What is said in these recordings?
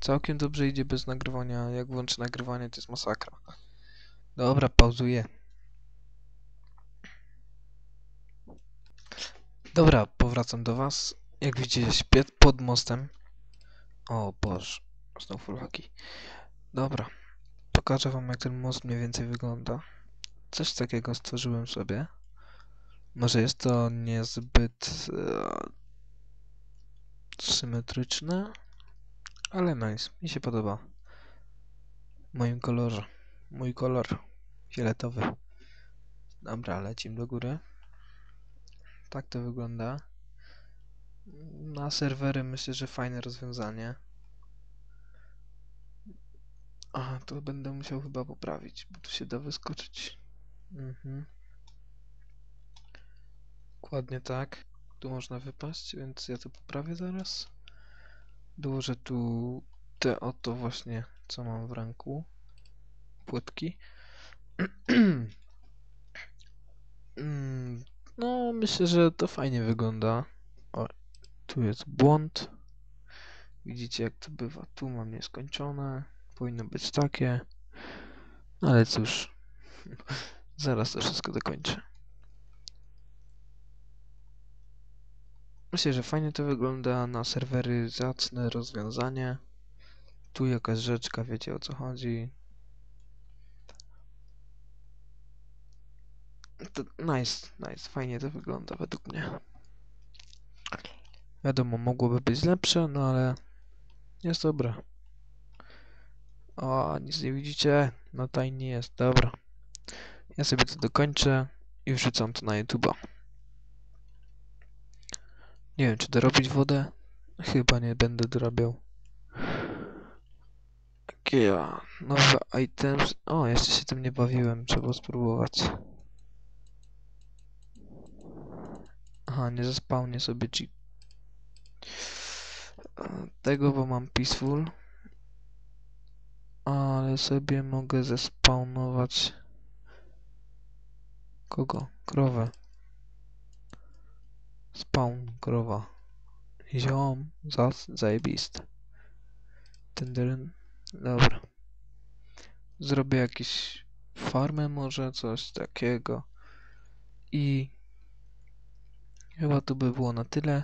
Całkiem dobrze idzie bez nagrywania. Jak włączę nagrywanie, to jest masakra. Dobra, pauzuję. Dobra, powracam do was. Jak widzicie, śpię pod mostem. O Boże, znowu fullhaki. Dobra, pokażę wam jak ten most mniej więcej wygląda. Coś takiego stworzyłem sobie. Może jest to niezbyt e, symetryczne, ale nice. Mi się podoba. W moim kolorze. Mój kolor fioletowy. Dobra, lecimy do góry. Tak to wygląda. Na serwery myślę, że fajne rozwiązanie. Aha, to będę musiał chyba poprawić, bo tu się da wyskoczyć. Mhm. Dokładnie tak. Tu można wypaść, więc ja to poprawię zaraz. Dołożę tu te oto właśnie, co mam w ręku. Płytki. Mm, No, myślę, że to fajnie wygląda. O, tu jest błąd. Widzicie, jak to bywa. Tu mam nieskończone. Powinno być takie. Ale cóż. Zaraz to wszystko dokończę. Myślę, że fajnie to wygląda. Na serwery zacne rozwiązanie. Tu jakaś rzeczka, wiecie o co chodzi. To nice, nice. Fajnie to wygląda według mnie. Wiadomo, mogłoby być lepsze, no ale jest dobre. O, nic nie widzicie? No tajnie jest, dobra. Ja sobie to dokończę i wrzucam to na YouTube'a. Nie wiem, czy dorobić wodę? Chyba nie będę dorabiał. Jakie nowe items. O, jeszcze się tym nie bawiłem, trzeba spróbować. Aha, nie zespałnię sobie G. Tego, bo mam peaceful. Ale sobie mogę zespawnować kogo? Krowę. Spawn, krowa. Ziom, zas, zajebist. Tenderen. Dobra. Zrobię jakieś farmę może, coś takiego. I chyba to by było na tyle.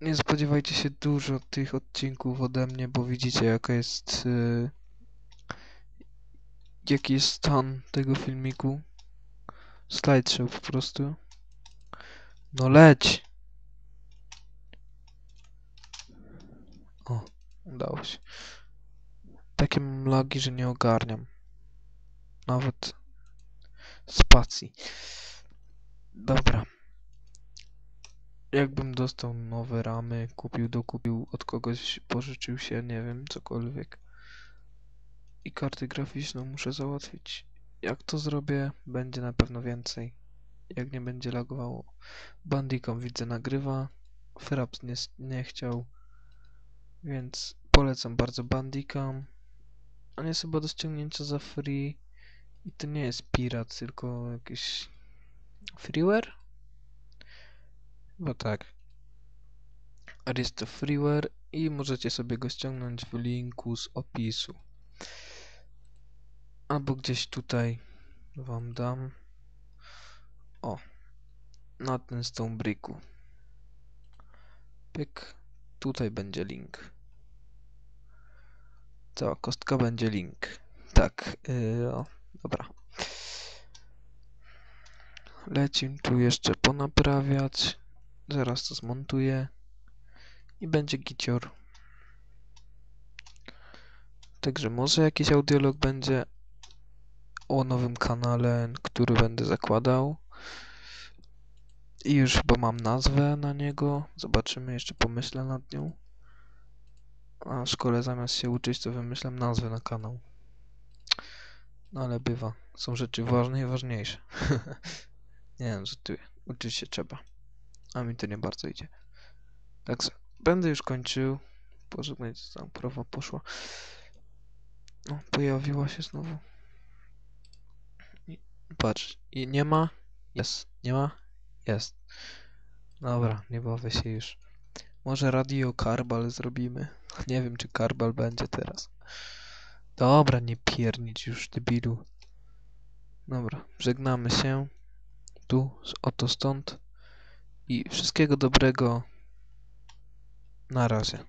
Nie spodziewajcie się dużo tych odcinków ode mnie, bo widzicie jaka jest yy, jaki jest stan tego filmiku. Slideshow po prostu. No leć! O, udało się. Takie mam lagi, że nie ogarniam. Nawet spacji. Dobra. Jakbym dostał nowe ramy, kupił, dokupił, od kogoś pożyczył się, nie wiem, cokolwiek. I kartę graficzną muszę załatwić. Jak to zrobię, będzie na pewno więcej. Jak nie będzie lagowało. Bandicom widzę nagrywa. Fraps nie, nie chciał. Więc polecam bardzo Bandicam. On jest chyba do ściągnięcia za free. I to nie jest pirat, tylko jakiś freeware? Chyba tak. Ale jest to freeware i możecie sobie go ściągnąć w linku z opisu. Albo gdzieś tutaj wam dam. O, na ten stone bricku. Pyk. Tutaj będzie link. Cała kostka będzie link. Tak, yy, o, dobra. Lecim tu jeszcze ponaprawiać. Zaraz to zmontuję. I będzie gicior. Także może jakiś audiolog będzie o nowym kanale, który będę zakładał. I już chyba mam nazwę na niego. Zobaczymy, jeszcze pomyślę nad nią. A w szkole zamiast się uczyć, to wymyślam nazwę na kanał. No ale bywa. Są rzeczy ważne i ważniejsze. nie wiem, ty uczyć się trzeba. A mi to nie bardzo idzie. Także będę już kończył. Pożegnać, tam krowa poszła. No, pojawiła się znowu. I, patrz, i nie ma. Jest. Nie ma. Jest. Dobra, nie bawię się już. Może radio Karbal zrobimy. Nie wiem, czy Karbal będzie teraz. Dobra, nie piernić już, debilu. Dobra, żegnamy się. Tu, oto stąd. I wszystkiego dobrego. Na razie.